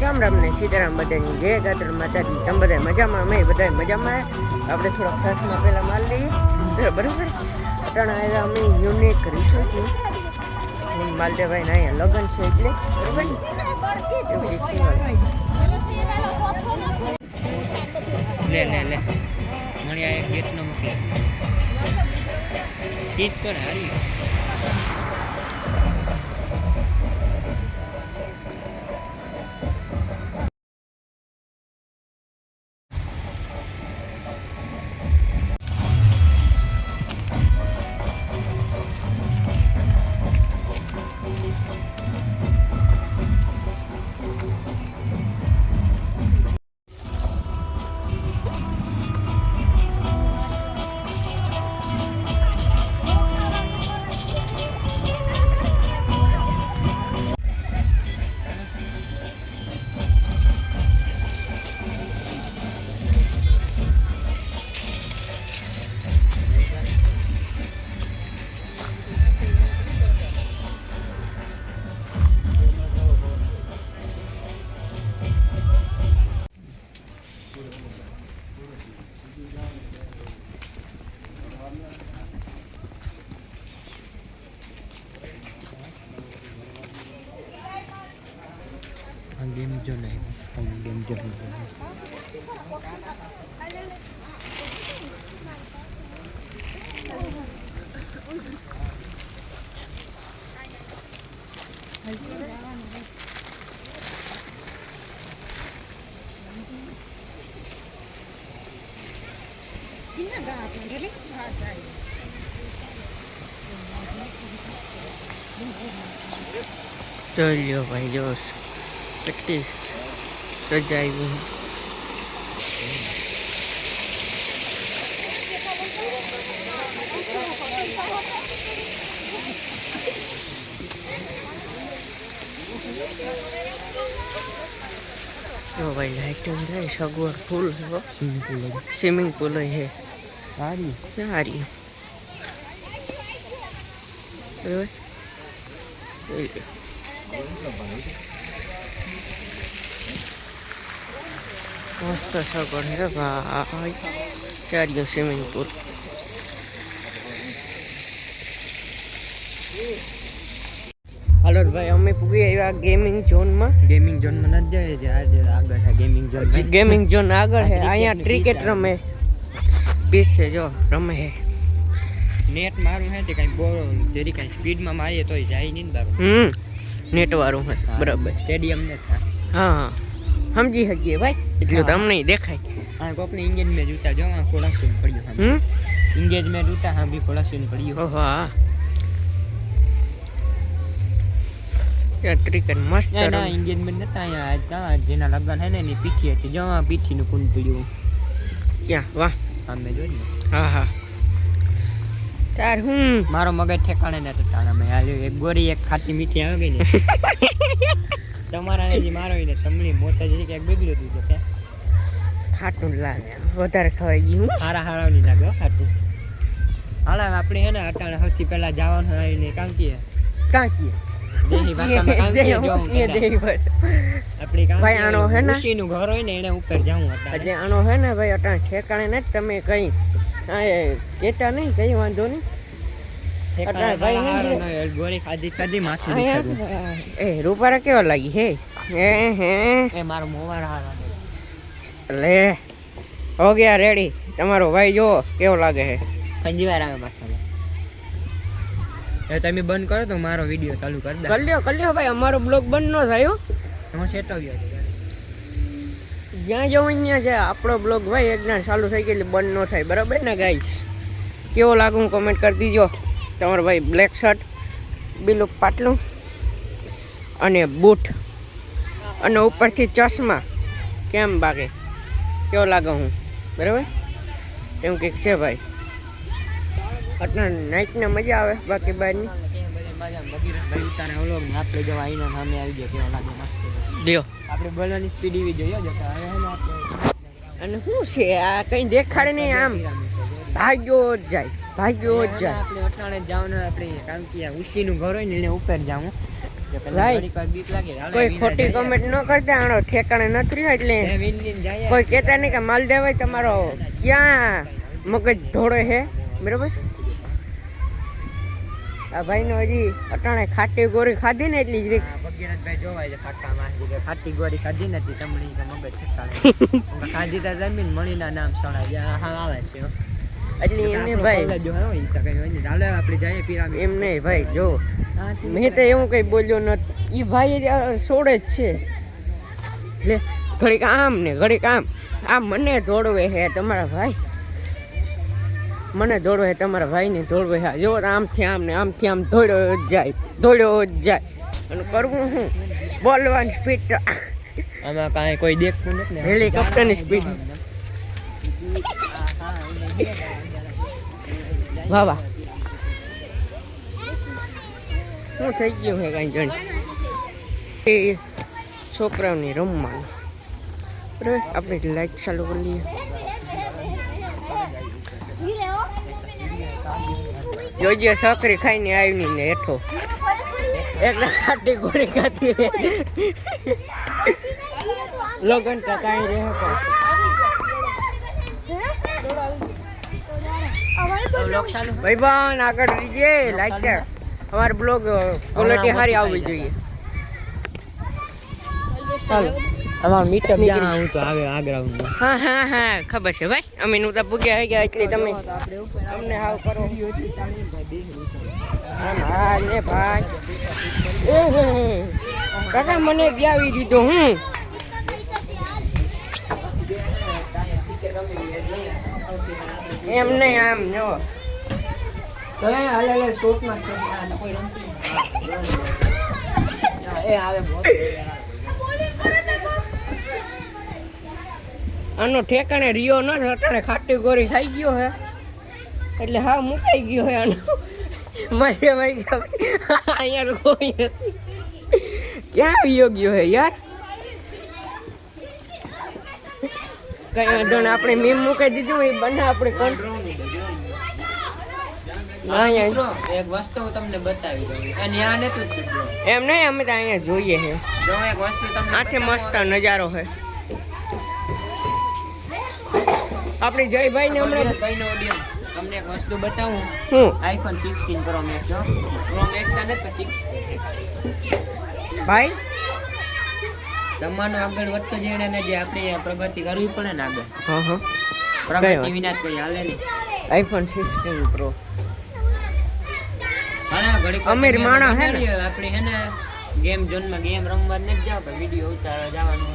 રામ રામ ને સીતારામ બધાની જય ગાત્ર માતાજી. તમે બધા મજામાં? અમે બધા મજામાં આપણે થોડા ખર્ચમાં પહેલાં માલ લઈએ. બરાબર અટાણા આવ્યા અમે યુનિક રિસોર્ટની માલદેવભાઈના અહીંયા લગ્ન છે એટલે. બરાબર લે લે લે. મણિયા એક ગેટનો મૂકી મોકલે ઈજ હારી. ચલ્યો ભાઈ જો કેટલી સજાયું જો ભાઈ લાઇટિંગ થાય સગવડ ફૂલ છે. સ્વિમિંગ પુલ છે સારી. સારી. બરાબર. મસ્ત સગવડ છે ભાઈ ચાર્યો સ્વિમિંગ પુલ હાલો ભાઈ અમે પૂગી આવ્યા ગેમિંગ ઝોનમાં ગેમિંગ ઝોનમાં નથી જાય છે આજે આગળ છે ગેમિંગ ઝોન ગેમિંગ ઝોન આગળ છે આ અહીંયા ક્રિકેટની ક્રિકેટ pitch રમે પીચ છે જો રમે છે નેટ મારું હે તે કઈ બોલ જેરી કઈ સ્પીડમાં મારીએ તોય જાય નહીં ને તારું હમ નેટ વાળું છે બરાબર. સ્ટેડિયમ ને હા. હા હા. સમજી શકીએ ભાઈ? એટલું. તમને દેખાય. હા કોપની એન્ગેજમેન્ટ જૂતા જો આ ખોલા સીન પડ્યું હમ? એન્ગેજમેન્ટ જૂતા હા બી ખોલા સીન પડ્યું. ઓહો હા. યાર મસ્ત ના એન્ગેજમેન્ટ નતા અહીંયા જેના લગ્ન હે ને એની પીઠી હતી. જો આ પીઠીનું કુંડ પડ્યું. ક્યાં? વાહ. અમે જોઈ હા હા. તાર હું? મારો મગજ ઠેકાણે ને તાણા મેં હાલ્યો એક ગોરી એક ખાટી મીઠી આવી ગઈ ને. તમારા ને જે મારો ને તમને મોટા જે ક્યાંક બગડ્યું તું કે? ખાટું લાગે. વધારે ખવાઈ ગયું. હારા હારા નહીં લાગે ખાટું. હાલા આપણે હે ને અટાણે સૌથી પહેલા જવાનું આવીને કાંકીએ. કાંકી દેહી ભાષામાં કામ કીએ જો હું કહેતા. આપણી કામ ભાઈ આનો હે ને? ખુશીનું ઘર હોય ને એને ઉપર જાઉં અટાણે. આનો હે ને ભાઈ અટાણે ઠેકાણે ને તમે કઈ આ નહીં કઈ વાંધો નહીં. હે રૂપારા કેવા લાગી હે? હે હે. મારો મોવાર હારા લે હો ગયા રેડી. તમારો ભાઈ જો કેવો લાગે છે ખંજી વાર આવે માથામાં. હવે તમે બંધ કરો તો મારો વીડિયો ચાલુ કરી દે. કલ્યો કલ્યો ભાઈ અમારો બ્લોગ બંધ ન થયો હો. સેટવ્યો છે જ્યાં જવું ત્યાં છે. આપણો બ્લોગ ભાઈ એક ના ચાલુ થઈ ગયેલી એટલે બંધ ન થાય. બરાબર ને ગાઈસ કેવો લાગુ હું કમેન્ટ કરી દીજો. તમારો ભાઈ બ્લેક શર્ટ બીલું પાટલું અને બૂટ. અને ઉપરથી ચશ્મા. કેમ બાકી? કેવો લાગે હું? બરાબર? એમ કંઈક છે ભાઈ. અત્યારે નાઇટને મજા આવે બાકી બહારની આપણે બોલવાની સ્પીડ એવી જોઈએ અને શું છે આ કંઈ દેખાડે નહીં આમ. ભાગ્યો જ જાય ભાગ્યો જ જાય. આપણે અટાણે જવાનું આપણે કામ કે આ ઉશીનું ઘર હોય ને એને ઉપર હાલો કોઈ ખોટી. કમેન્ટ ન કરતા આનો ઠેકાણે નથી રહ્યો એટલે કોઈ કહેતા નહીં કે માલદેભાઈ તમારો ક્યાં મગજ ધોળે હે? બરોબર? આ ભાઈનો હજી અટાણે ખાટી ગોરી ખાધી ને એટલી જ રીત. ભગીરથભાઈ જોવાય છે ફાટામાં. કે ખાટી ગોરી ખાધી નથી તમણી કે મગજ ઠેકાણે ખાધી તા જમીન મણીના નામ સણાય હા આવે છે. એટલે એમને ભાઈ એમ નહીં ભાઈ જો. મેં તો એવું કંઈ બોલ્યો નથી. એ ભાઈ સોડે જ છે. લે ઘડીક આમ ને ઘડીક આમ. આ મને દોડવે હે તમારા ભાઈ. મને દોડો હે તમારા ભાઈને દોડવો હે. જો આમથી આમ ને આમથી આમ દોડ્યો જ જાય દોડ્યો જ જાય. અને કરવું શું બોલવાની સ્પીડ આમાં કાંઈ કોઈ દેખતું નથી હેલિકોપ્ટરની સ્પીડ વાહ વાહ. શું થઈ ગયું હે કાંઈ જણ? એ છોકરાઓની રમવાનું. બરાબર? આપણે લાઈટ ચાલુ કરી લઈએ. જોજે સકરી ખાઈને આવી ને હેઠો. એક ખાટી ગોળી ખાતી લગન તો કાંઈ રહે ભાઈ બન આગળ રીજે લાઈક અમાર બ્લોગ ક્વોલિટી સારી આવવી જોઈએ. ચાલો. અમાર મીટર નીકળી. હું તો આવે આગ્રાઉન્ડ હા હા હા ખબર છે ભાઈ. અમે નું તો ભૂગ્યા આવી ગયા એટલે તમે અમને હાવ કરો. હા ને ભાઈ. કાકા મને વ્યાવી દીધો હું? એમ નહીં આમ જો. તો એ હાલે હાલે શોટમાં કોઈ રમતું એ આવે આનો ઠેકાણે રિયો ન અટાણે ખાટી ગોરી થઈ ગયો હે. એટલે હા મુકાઈ ગયો હે આનો. મારે ભાઈ અહીંયા કોઈ નથી. ક્યાં વિયો ગયો હે યાર? કઈ વાંધો ને આપણે મીમ મૂકી દીધું એ બને આપણે કોણ એક વસ્તુ હું તમને બતાવી દઉં. અને એમ નહીં અમે તો અહીંયા જોઈએ છે આઠે મસ્ત નજારો હે. આપણે જયભાઈ ને હમણાં. જયભાઈ નો ઓડિયન્સ તમને એક વસ્તુ બતાવું. હું આઈફોન સિક્સટીન પ્રો મેક્સ જો પ્રો મેક્સ તને તો ભાઈ? જમવાનો આગળ વધતો જઈને ને જે આપણે પ્રગતિ કરવી પડે ને આગળ. હા હા. પ્રગતિ? વિના કોઈ હાલે નહીં. આઈફોન સિક્સટીન પ્રો અમીર માણા હે ને? આપણે હે ને ગેમ ઝોનમાં ગેમ રમવા જ નથી જાવ વીડિયો ઉતારવા જવાનું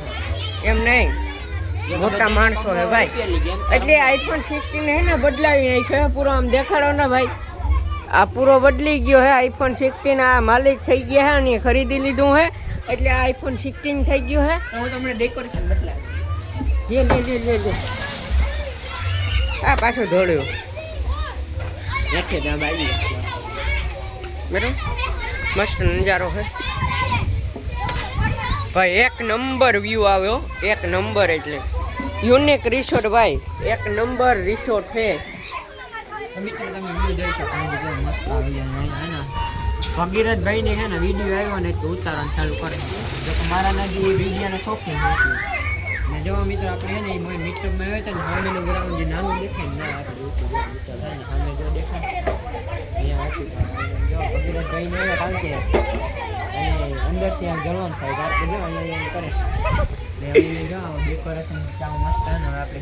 એમ નહીં. મોટા માણસો હે ભાઈ. એટલે આઈફોન સિક્સટીન હે ને બદલાવી નાખ્યો હે પૂરો. આમ દેખાડો ને ભાઈ. આ પૂરો બદલી ગયો હે. આઈફોન સિક્સટીન આ માલિક થઈ ગયા હે અને ખરીદી લીધું હે. એટલે આ આઈફોન સિક્સટીન થઈ ગયું હે. હું તમને ડેકોરેશન બદલાવી લે લે લે લે આ પાછો ધોળ્યો. હેઠે ત્યાં બાજી બરાબર? મસ્ત નજારો છે ભાઈ એક નંબર વ્યૂ આવ્યો એક નંબર એટલે. યુનિક રિસોર્ટ ભાઈ. એક નંબર રિસોર્ટ છે. ભગીરથભાઈ ને. હે ને વીડિયો આવ્યો ને ને જો મિત્રો, આપણે હે ને મોય આવ્યા હતા ને સામેનું જે નાનું દેખાય ને, ના આપણે ઊંચા થાય ને, સામે જો દેખાય. ને આવ્યા કારણ કે અંદરથી આમ જળવાનું થાય અહીંયા કરે.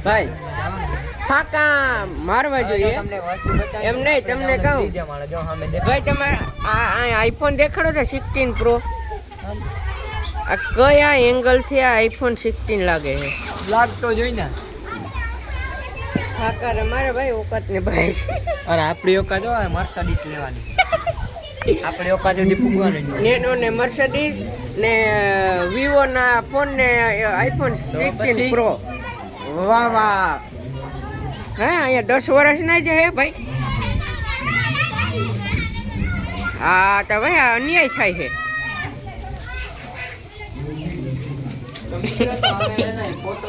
ભાઈ. ફાકા મારવા જોઈએ. એમ નહીં, તમને કહું. ભાઈ તમારે આ આઈફોન દેખાડો છે સિક્સટીન પ્રો આ કયા એંગલથી આ આઈફોન સિક્સટીન લાગે છે? લાગતો જોઈ ને. ફાકા મારે ભાઈ ઓકાત ને ભાઈ. અરે આપણી ઓકાત હોય મર્સિડીઝ લેવાની. આપણે ઓકાત ને પૂગવાની નેનો ને મર્સિડીઝ ને વિવો ના ફોન ને આઈફોન સિક્સટીન પ્રો. વાહ વાહ. હા અહીંયા દસ વર્ષ ના જ હે ભાઈ. હા તો ભાઈ આ અન્યાય થાય છે. ફોટો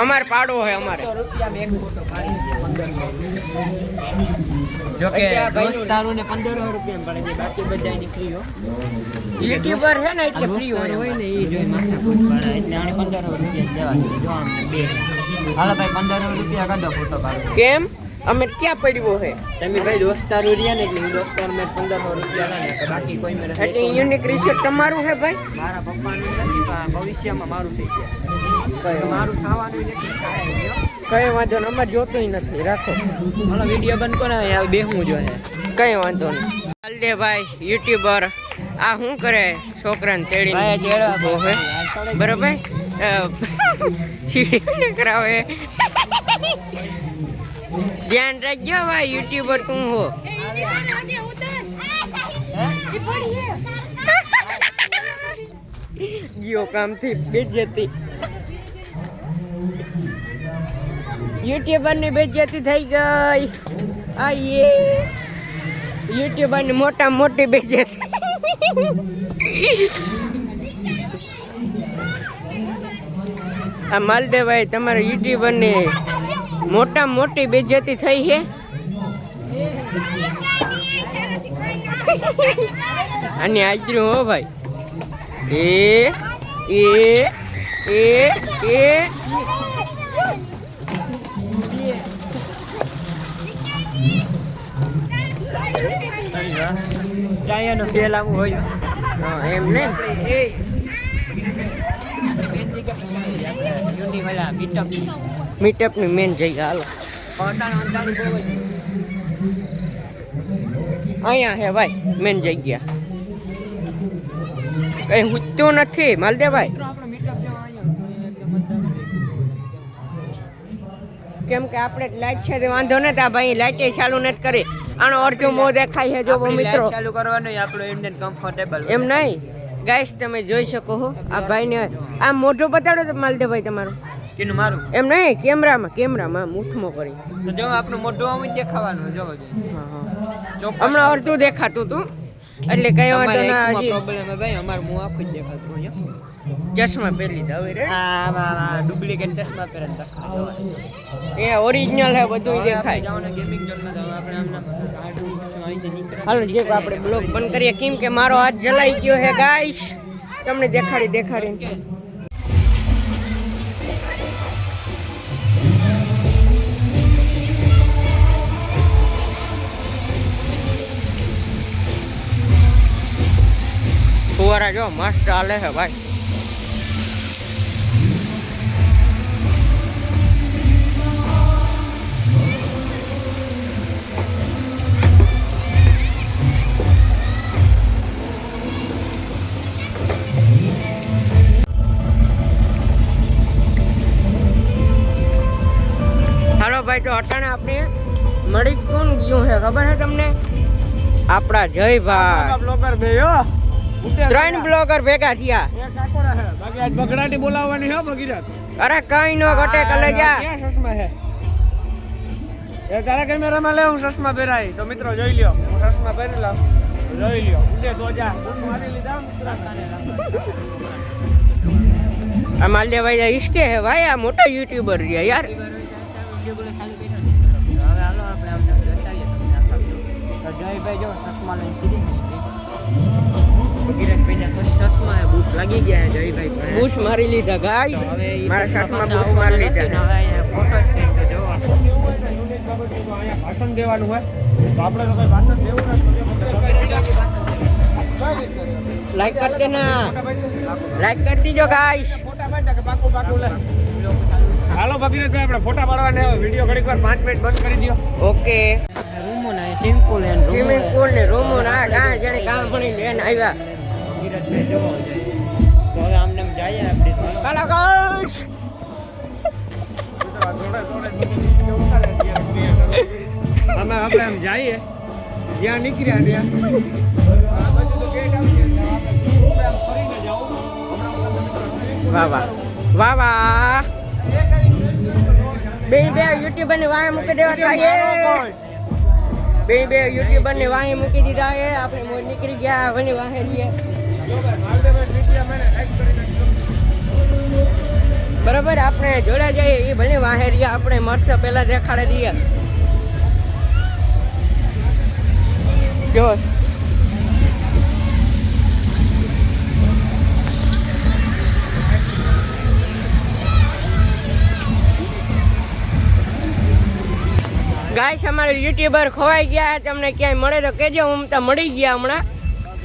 અમારે પાડો હોય અમારે. જોકે ફોટો દોસ્તારોને પંદરસો. રૂપિયા પડે છે બાકી બધા નીકળી હો. યુટ્યુબર છે ને એટલે ફ્રી હોય હોય ને એ જોઈ માથાકૂટ પડે એટલે આને પંદર રૂપિયા દેવા જો આમ બે. હાલો ભાઈ પંદરસો રૂપિયા કાઢો ફોટો પાડો. કેમ? અમે ક્યાં પડ્યો હે? તમે ભાઈ દોસ્તાર રહ્યા ને એટલે હું દોસ્તાર મેં પંદરસો રૂપિયા ના બાકી કોઈ મેં એટલે યુનિક રિસોર્ટ તમારું છે ભાઈ? મારા પપ્પાનું નથી ભવિષ્યમાં મારું થઈ ગયા મારું નથી કઈ વાંધો નહીં અમારે જોતું નથી રાખો. હાલો વીડિયો બંધ કરો યાર બેહું જો હે કઈ વાંધો નહીં. ચાલ દે ભાઈ યુટ્યુબર આ શું કરે છોકરાને તેડી ભાઈ ચેડવા ઓહે. બરોબર? સીડી કરાવે. ધ્યાન રાખજો ભાઈ યુટ્યુબર તું હો. ગયો કામથી બેજતી. યુટ્યુબરની બેજતી થઈ ગઈ. આઈએ. યુટ્યુબરની મોટા મોટી બેજતી. આ માલદેભાઈ તમારા યુટ્યુબરની મોટા મોટી બેજતી થઈ છે અને આજરું હો ભાઈ. એ એ એ એ. તેલ આવું હોય. એમ ને? એ. યુની વાલા મીટઅપ મીટઅપની મેન જગ્યા હાલો. અહીંયા હે ભાઈ મેન જગ્યા. કઈ હુતું નથી અંતાનું કેમ કે આપણે લાઈટ છે વાંધો નથી આ ભાઈ લાઈટ ચાલુ નથી કરી. આનો અડધું મોં દેખાય છે જો મિત્રો. ચાલુ કરવાનું આપણો ઇન્ડિયન કમ્ફર્ટેબલ એમ નહીં? ગાઈસ તમે જોઈ શકો હો આ ભાઈને આ મોઢું બતાડો તો માલદેવભાઈ તમારું. કેનું મારું? એમ નહીં કેમેરામાં કેમેરામાં મુઠમો કરી. તો જો આપણું મોઢું જ દેખાવાનું જો હા હા. હમણાં અડધું દેખાતું તું. એટલે કઈ વાંધો ના હજી. પ્રોબ્લેમ ભાઈ અમારું મોં આખું જ દેખાતું હોય ચશ્મા પહેરી દે હવે રે. આ ડુપ્લિકેટ ચશ્મા પહેરે દેખાય એ ઓરિજિનલ હે બધું દેખાય. જવાનું ગેમિંગ ઝોનમાં તો આપણે નીકળે. હાલો જે આપણે બ્લોગ બંધ કરીએ કેમ કે મારો હાથ જલાઈ ગયો હે ગાઈસ તમને દેખાડી દેખાડી ફુવારા જો મસ્ત ચાલે છે ભાઈ. હાલો ભાઈ તો અટાણે આપણે મળી કોણ ગયું છે? ખબર છે તમને? આપણા જયભાઈ બ્લોગર ભાઈ ત્રણ બ્લોગર ભેગા થયા. એક કાકોરા હે બાકી આજ બગડાટી બોલાવવાની હે બગીરાત અરે કઈ નો ઘટે કલે જા. ક્યાં ચશ્મા હે એ તારા કેમેરામાં લે હું ચશ્મા પહેરાય તો મિત્રો જોઈ લ્યો. હું ચશ્મા પહેરી લઉં. જોઈ લ્યો. ઉડે તો જા. બુશ મારી લીધા આ માલ્યભાઈ આ ઈશ્કે હે ભાઈ આ મોટા યુટ્યુબર રહ્યા યાર. હવે હાલો આપણે આમને બતાવીએ તમને આખા તો જયભાઈ જો ચશ્મા લઈને કીધી બગીરાત પહેલા ચશ્મા હે બુશ લાગી ગયા હે જયભાઈ. બુશ મારી લીધા ગાય હવે મારા ચશ્મા બુશ મારી નથી. ને લીધા હવે ફોટો જ તો જોવા. ભાષણ દેવાનું હોય તો આપણે તો કઈ ભાષણ દેવું લાઈક કર દેના લાઈક કર દીજો ગાઈસ હાલો ભગીરથભાઈ આપણે ફોટા પાડવાને વીડિયો ઘડીક વાર પાંચ મિનિટ બંધ કરી દો ઓકે. રૂમો ને સિમ્પલ એન્ડ સ્વિમિંગ પૂલ ને રૂમો ના ગાય જેને કામ ભણી લેન આવ્યા. જોવા તો હવે આમને જઈએ આપણે અમે આપણે આમ જઈએ. જ્યાં નીકળ્યા ત્યાં. વાહ વાહ. વાહ વાહ. બે બે યુટ્યુબરની વાહે મૂકી દેવા થાય. બે બે યુટ્યુબર ને વાહે મૂકી દીધા એ આપણે નીકળી ગયા વળી વાહે બરાબર, આપણે જોડે જઈએ, એ ભલે વાહેરિયા આપણે મસ્ત પેલા દેખાડે દઈએ. જો. ગાઈસ, અમારે યુટ્યુબર ખોવાઈ ગયા, તમને ક્યાંય મળે તો કેજો હું તો મળી ગયા હમણાં.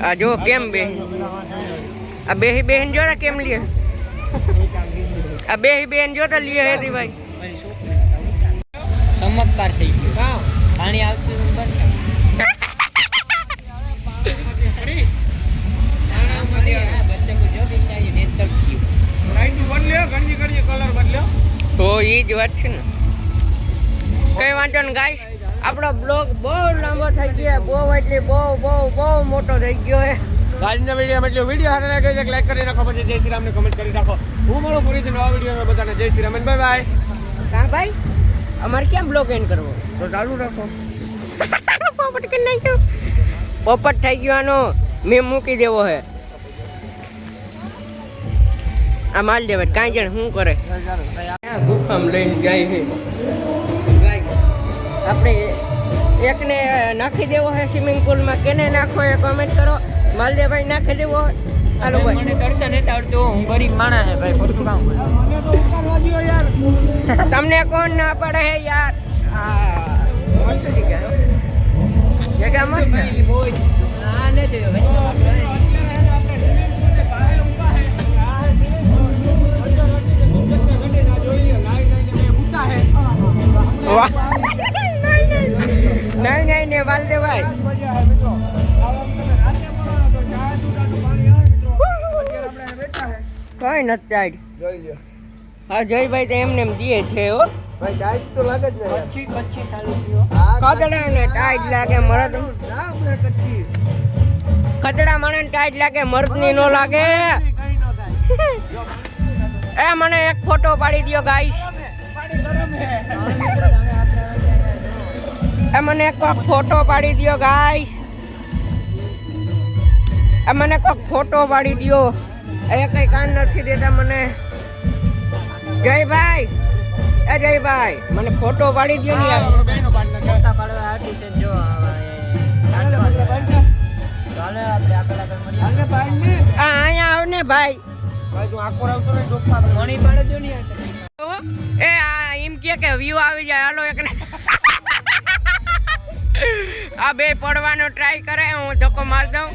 આ જો કેમ બે? આ બે બેન જો કેમ લે આ બે બેન જો તો લે હેતી ભાઈ ચમત્કાર થઈ ગયો. પાણી આવતું બંધ તો એ જ વાત છે ને. કઈ વાંધો ને ગાઈશ. આપણો બ્લોગ બહુ લાંબો થઈ ગયો બહુ એટલે બહુ બહુ બહુ મોટો થઈ ગયો છે આજના વીડિયો એટલે વીડિયો હારે લાગે છે લાઈક કરી નાખો પછી જય શ્રી રામને કમેન્ટ કરી નાખો હું મળું ફરીથી નવા વીડિયો બધાને જય શ્રી રામ બાય બાય કાં ભાઈ અમારે ક્યાં બ્લોગ એન્ડ કરવો તો ચાલુ રાખો પોપટ કરી નાખ્યો પોપટ થઈ ગયો આનો મેં મૂકી દેવો હે આ માલ દેવા કાંઈ જણ શું કરે ગુફામ લઈને જાય છે આપણે એકને નાખી દેવો હે સ્વિમિંગ પુલમાં કેને નાખો એ કોમેન્ટ કરો. માલદેવભાઈ નાખી દેવો. હોય હાલો ભાઈ મને આવડતું. હું ગરીબ માણસ છે ભાઈ ખોટું કામ તમને કોણ ના પડે હે યાર? આ જગ્યા મસ્ત છે. ને જોયો વાહ. નહીં નહીં ને માલદેવભાઈ કઈ નથી ટાઈટ હા જયભાઈ તો એમને એમ દીએ છે હો. કચ્છી કચ્છી ચાલુ થયો. ખતડા ને ટાઈટ લાગે મરદ. ખતડા મને ટાઈટ લાગે મર્દની નો લાગે. એ મને એક ફોટો પાડી દ્યો ગાઈસ મને એક ફોટો પાડી દ્યો ગાઈસ એ મને કોક ફોટો પાડી દ્યો. એ કઈ કાન નથી દેતા મને. જયભાઈ એ જયભાઈ મને ફોટો પાડી દ્યો ને અહીંયા આવ ને ભાઈ. મણી પાડે જો ને એ આ એમ કે કે વ્યૂ આવી જાય. હાલો એકને આ બે પડવાનો ટ્રાય કરે, હું ધક્કો માર દઉં.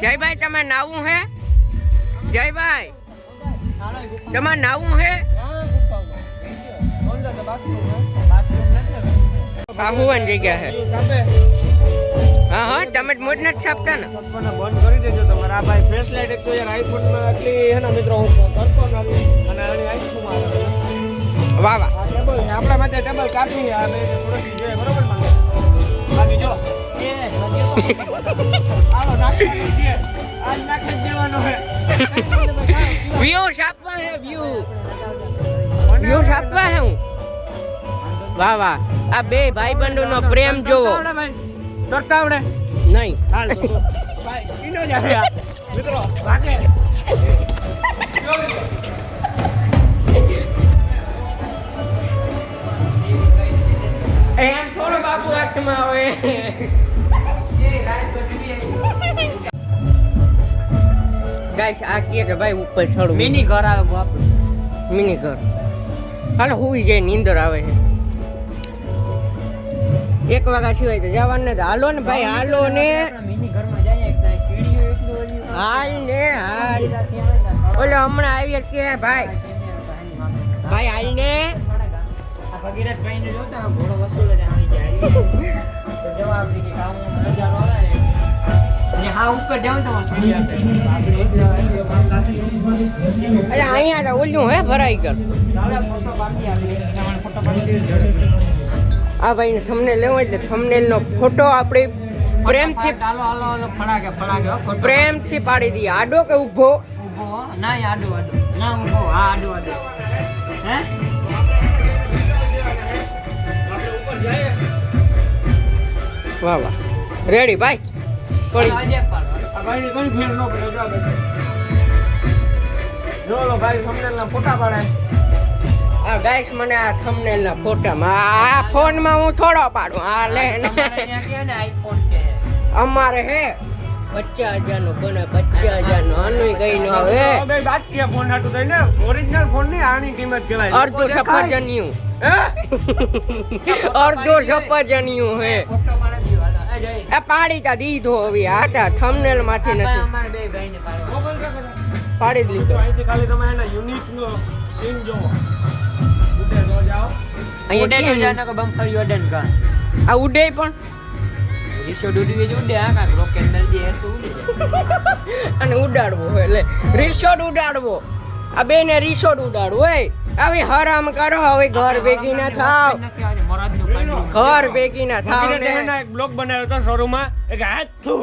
જયભાઈ, તમે નાવું હે? જયભાઈ તમારે નાવું હે? બાબુવાન જગ્યા હે. હા હા, તમે મોજ નથી છાપતા ને. બંધ કરી દેજો તમારે આ ભાઈ ફ્લેશ લાઈટ એક તો યાર આઈફોનમાં એટલી હે ને મિત્રો હું કરતો નથી અને આની આઈફોનમાં વાહ વાહ આપણા માટે ટેબલ કાપી આ થોડી જોઈએ બરોબર વ્યૂ છાપવા હે વ્યૂ વ્યૂ છાપવા હે હું? વાહ વાહ. આ બે ભાઈબંધો નો પ્રેમ જોવો. આવડે ભાઈ તરતા આવડે નહીં. હાલ તો તો. ભાઈ ઈનો જ આવે આ. મિત્રો ભાગે બાપુ હાથમાં આવે. ગાઈસ આ કે ભાઈ ઉપર ચડું મિની ઘર આવે બાપુ. મિની ઘર. હાલો હુઈ જાય નીંદર આવે છે. એક વાગ્યા સિવાય તો જવાનું ને હાલો ને ભાઈ હાલો ને. હાલ ને હાલ. ઓલો હમણાં આવી કે ભાઈ. ભાઈ હાલ ને. આ ભગીરથભાઈને જોતા ઘોડો વસૂલ ને હા ઉપર જાવ તો અહીંયા તો ઓલું હે ભરાઈ ગયો આ ભાઈ થમને લેવો એટલે થમનેલનો ફોટો આપણે પ્રેમથી પ્રેમથી પાડી દઈએ આડો કે ઊભો ના આડો આડો ના ઊભો હા આડો આડો હે વાહ વાહ. રેડી ભાઈ? પડી. આ ના ગાઈસ મને આ થંબનેલના ફોટામાં આ ફોનમાં હું થોડો પાડું. આ લે અમારે હે. પચાસ હજારનો બને પચાસ હજારનો. આનું કઈ ન આવે. વાત છે ફોન હાટું થઈને ઓરિજિનલ ફોનની આની કિંમત કહેવાય. અડધો સફરજનિયું. હે? અડધો સફરજનિયું હે. પાડી દીધો એ પાડી તા દીધો હવે આ તા થંબનેલમાંથી નથી અમારે બે ભાઈને પાડવા. મોબાઈલ રાખો ને. પાડી દીધો ખાલી તમે એના યુનિક નો સીન જોવો ઉડે તો જાઓ. અહીંયા તો કેમ? જાને કે બમ્પર યોડન કા આ ઉડે પણ? રીસો ડૂડી ગઈ ઉડે આ કાક રોકેટ મેલ દે તો ઉડી અને ઉડાડવો હોય એટલે રિસોર્ટ ઉડાડવો. આ બેને રિસોર્ટ ઉડાડવો હોય હવે હરામ કરો હવે ઘર ભેગી ના થાવ. ઘર ભેગી ના થાવ ને. એના એક બ્લોગ બનાવ્યો હતો શોરૂમમાં એક હાથ થુ.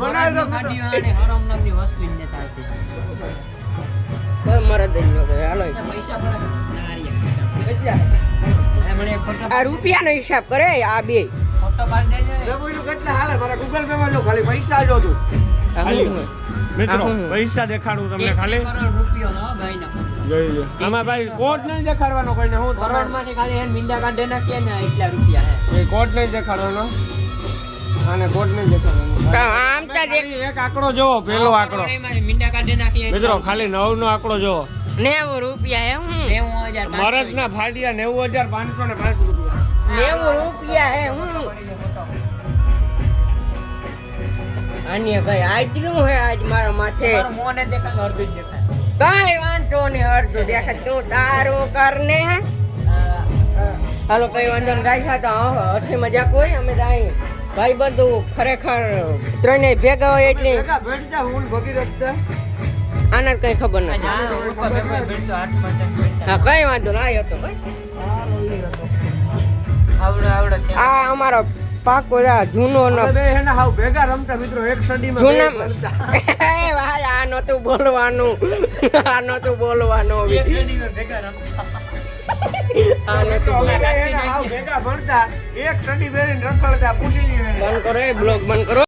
બનાવ્યો ગાડી આને હરામ નામની વસ્તુ જ આવતી. કોઈ મરદ જ ન કરે હાલો. પૈસા પણ આ રૂપિયાનો હિસાબ કરે આ બે. ફોટો પાડી દેજે. એ બોલ્યું કેટલા હાલે મારા ગૂગલ પે માં જો ખાલી પૈસા જો તું આ હાલી. હું? મિત્રો પૈસા દેખાડું તમને ખાલી કરોડ રૂપિયાનો હો ભાઈનો. આમાં ભાઈ કોડ નહીં દેખાડવાનો કોઈને હું તમારે કરોડમાંથી ખાલી એને મીંડા કાઢી નાખીએ ને એટલા રૂપિયા હે. એ નહીં દેખાડવાનો આને કોડ નહીં દેખાડવાનો આમ તો એક આંકડો જોવો પેલો આંકડો મીંડા કાઢે નાખીએ મિત્રો ખાલી નવ નો આંકડો જોવો નેવું રૂપિયા હે હું નેવું હજાર. મરદ ના ફાડિયા નેવું હજાર પાંચસો ને પાંચ રૂપિયા નેવું રૂપિયા હે હું. અન્ય ભાઈ આજનું હે આજ મારા માથે? તમારું મોં અડધું દેખાય. કઈ વાંધો નહીં અડધું દેખાય. તું તારું કરને. હાલો કઈ વાંધો ગાય તો હસી મજાક હોય. અમે તો ભાઈ બધું ખરેખર ત્રણેય ભેગા હોય એટલે ભેગા હું. આના કઈ ખબર નથી. ભેગો ભેગો ભેગો. હા કઈ વાંધો ના આવ્યો તો આ અમારો પાક બધા જૂનો નો બે હેના હાવ ભેગા રમતા મિત્રો એક સડીમાં જૂના. એ ભાઈ આ નતું બોલવાનું આ નતું બોલવાનું એક હવે. ભેગા રમતા. ભેગા ભણતા એક સ્ટડી પહેરીને રખડતા પૂછી બંધ કરો એ બ્લોગ બંધ કરો